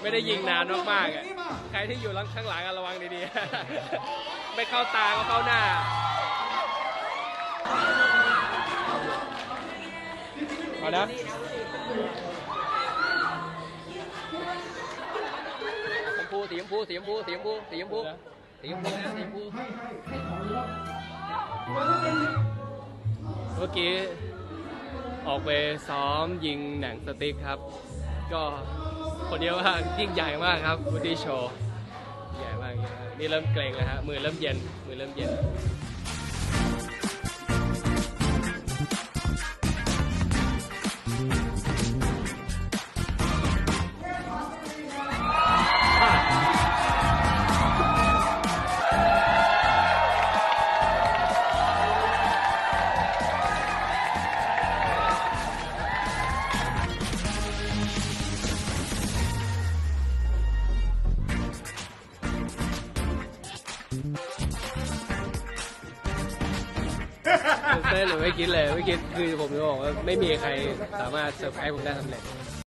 ไม่ได้ยิงนานมากๆอะใครที่อยู่ข้างหลังอะระวังดีๆ ไม่เข้าตาก็เข้าหน้า เอานะสีชมพูสีชมพูสีชมพูสีชมพูสีชมพูสีชมพูนะสีชมพูเมื่อกี้ออกไปซ้อมยิงหนังสติ๊กครับ ก็ คนเดียวว่ายิ่งใหญ่มากครับวูดดี้โชว์ใหญ่มากนี่เริ่มเกรงแล้วฮะมือเริ่มเย็นมือเริ่มเย็น ตื่นเต้นหรือไม่คิดเลยไม่คิดคือผมจะบอกว่าไม่มีใครสามารถเซอร์ไพรส์ผมได้สำเร็จ